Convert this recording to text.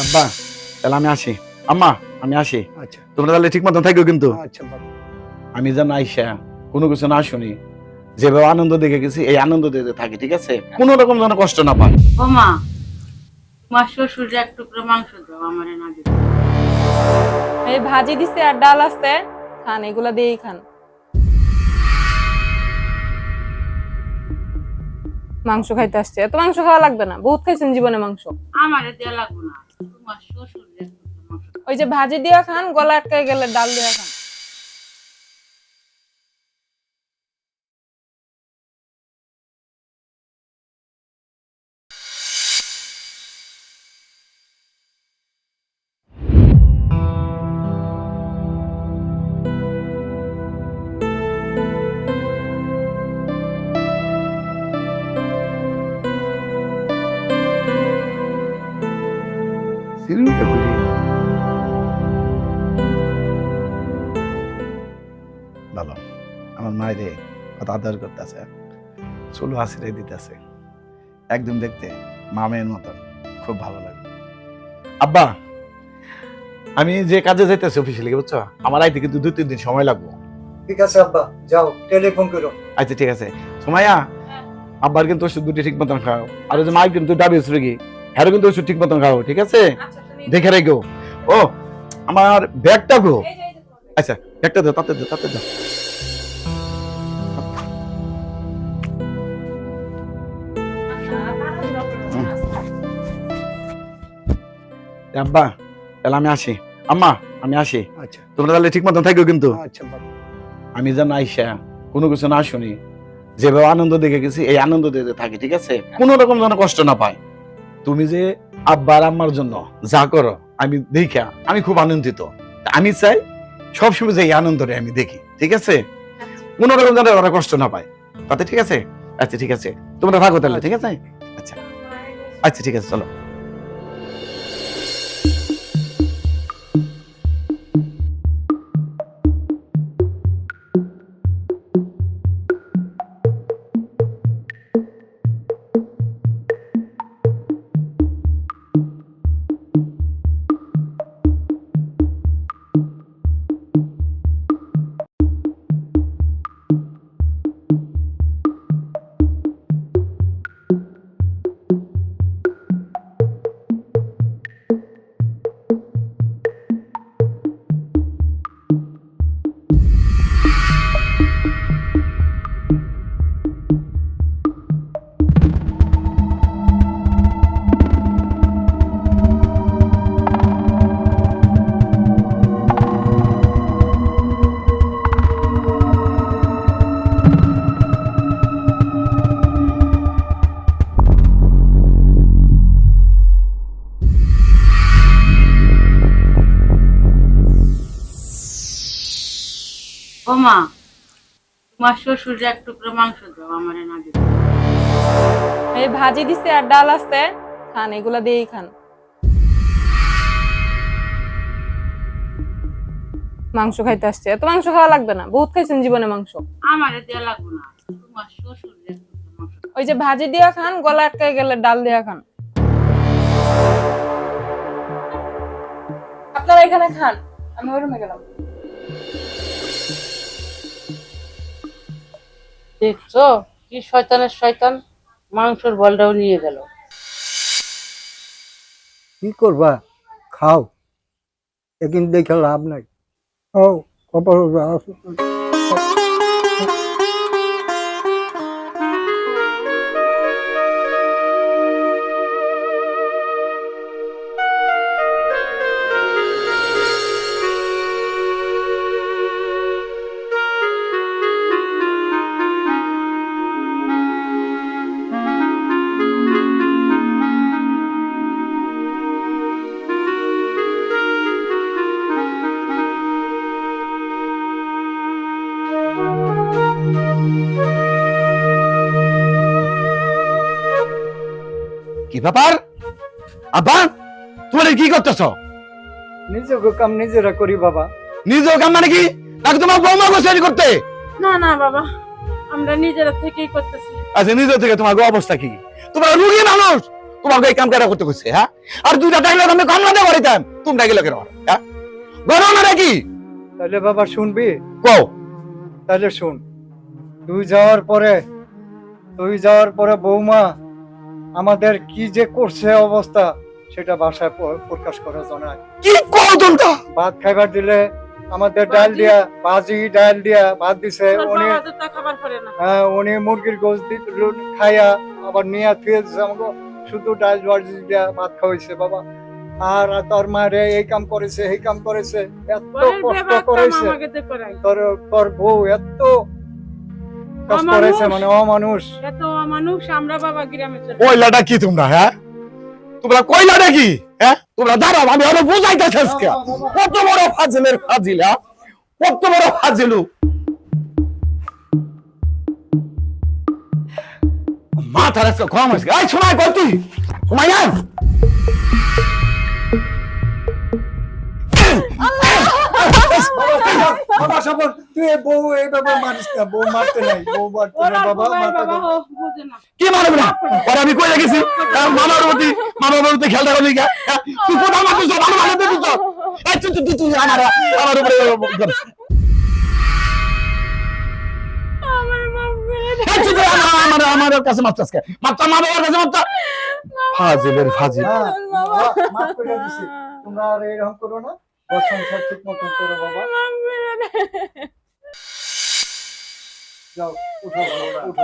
আব্বা তাহলে আমি আসি। আম্মা আমি আসি। আচ্ছা। তোমরা তাহলে ঠিক মতন থাকো কিন্তু। আচ্ছা আমি যেন আইসা কোনো কিছু না শুনি যেভাবে আনন্দ দেখে গেছি এই আনন্দ দেখে থাকি ঠিক আছে? কোনো রকম যেন কষ্ট না পায় ও মা তোমার শ্বশুরে এক টুকরো মাংস দাও আমার না দিতে। এই ভাজি দিছে আর ডাল আছে খান এগুলা দিয়েই খান। মাংস খাইতে আসছে এত মাংস খাওয়া লাগবে না বহুত খাইছেন জীবনে মাংস। আমারে দেওয়া লাগবে না। ওই যে ভাজি দিয়া খান গলা আটকে গেলে ডাল দিয়া খান আমার মায়েরে কত আদর করতেছে। চুলো হাসিটাই দিতেছে। একদম দেখতে মামের মতন। খুব ভালো লাগে। আব্বা আমি যে কাজে যাইতেছি অফিসে লিখে বুঝছ? আমার আইতে কিন্তু দুই তিন দিন সময় লাগবে। ঠিক আছে আব্বা। যাও টেলিফোন করো। আচ্ছা ঠিক আছে। সোমাইয়া আব্বার কিন্তু ওষুধ দুটি ঠিক মতন খাও। আর ওই যে মায়ের কিন্তু ডায়াবেটিস রোগী হ্যারও কিন্তু ওষুধ ঠিক মতন খাও ঠিক আছে? দেখে রেখো ও আমার ব্যাগটা গো। আচ্ছা ব্যাগটা দাও তাতে দাও তাতে দাও। আব্বা তাহলে আমি আসি। আম্মা আমি আসি। আচ্ছা। তোমরা তাহলে ঠিক মতন থাকো কিন্তু। আচ্ছা আমি যেন আইসা কোনো কিছু না শুনি যেভাবে আনন্দ দেখে গেছি এই আনন্দ দেখে থাকি ঠিক আছে? কোনো রকম যেন কষ্ট না পায় তুমি যে আব্বার আম্মার জন্য যা করো আমি দেখা আমি খুব আনন্দিত। আমি চাই সবসময় যে এই আনন্দটা আমি দেখি ঠিক আছে? কোনো রকম যেন ওরা কষ্ট না পায়। তাতে ঠিক আছে? আচ্ছা ঠিক আছে। তোমরা থাকো তাহলে ঠিক আছে। আচ্ছা আচ্ছা ঠিক আছে চলো। ও মা তোমার শ্বশুরে এক টুকরো মাংস দাও আমার না দিতে। এই ভাজি দিছে আর ডাল আছে খান এগুলা দিয়েই খান। মাংস খাইতে আসছে এত মাংস খাওয়া লাগবে না বহুত খাইছেন জীবনে মাংস। আমারে দেওয়া লাগবে না তোমার শ্বশুরে। ওই যে ভাজি দিয়া খান গলা আটকে গেলে ডাল দিয়া খান। আপনারা এখানে খান আমি ওই রুমে গেলাম। দেখছ? কি শয়তানের শয়তান? মাংসর বলটাও নিয়ে গেল। কি করবা? খাও। একদিন দেখে লাভ নাই। ও কপাল কি ব্যাপার? আব্বা তোমরা কি করতেছ? নিজেকে কাম নিজেরা করি বাবা। নিজ কাম মানে কি? নাকি তোমার বৌমা গোসারি করতে? না না বাবা। আমরা নিজেরা থেকেই করতেছি। আচ্ছা নিজ থেকে তোমার গো অবস্থা কি? তোমরা রুগী মানুষ। তোমাকে এই কাম করতে কইছে হ্যাঁ? আর দুইটা থাকলে আমি কামলা দিয়ে করিতাম তোমরা গেলে কেন হ্যাঁ? গরম না নাকি তাহলে বাবা শুনবি? কও। তাহলে শুন। তুই যাওয়ার পরে তুই যাওয়ার পরে বৌমা আমাদের কি যে করছে অবস্থা সেটা বাসায় প্রকাশ করা জানায় কি কও ভাত খাইবার দিলে আমাদের ডাল দিয়া ভাজি ডাল দিয়া ভাত দিছে উনি হ্যাঁ, উনি মুরগির গোস খাইয়া আবার নিয়ে থুয়ে দিছে আমাকে শুধু ডাল ভাজি দিয়া ভাত খাওয়াইছে বাবা। আর তোর মারে এই কাম করেছে এই কাম করেছে এত কষ্ট করেছে। তোর তোর বউ এত অমানুষ। করেছে মানে অমানুষ এত মানুষ আমরা বাবা গ্রামে চলে কইলাটা কি তোমরা হ্যাঁ তোমরা কইলাটা কি হ্যাঁ তোমরা দাঁড়াও আমি আরও বুঝাইতেছি আজকে কত বড় ফাজিলের ফাজিল হ্যাঁ কত বড় ফাজিলু মাথার আজকে কম আজকে এই কই তুই শোনাই না বাবা সবর তুই বউ মারিস না বউ মারতে নাই বউ মারতে না বাবা বাবা মারতে বাবা না। ও বুঝে না। কি মারবে না? আর আমি কই মামার প্রতি মামার হ্যাঁ? তুই কোথাও মারছিস? ভালো ভালো দিছিস এই তুই তুই তুই আমার উপরে বাবার কাছে ফাজিলের ফাজিল। তোমরা আর এরকম করো না ঠিক মতন করো বাবা। মাফ করে দে। যাও উঠো বাবা, উঠো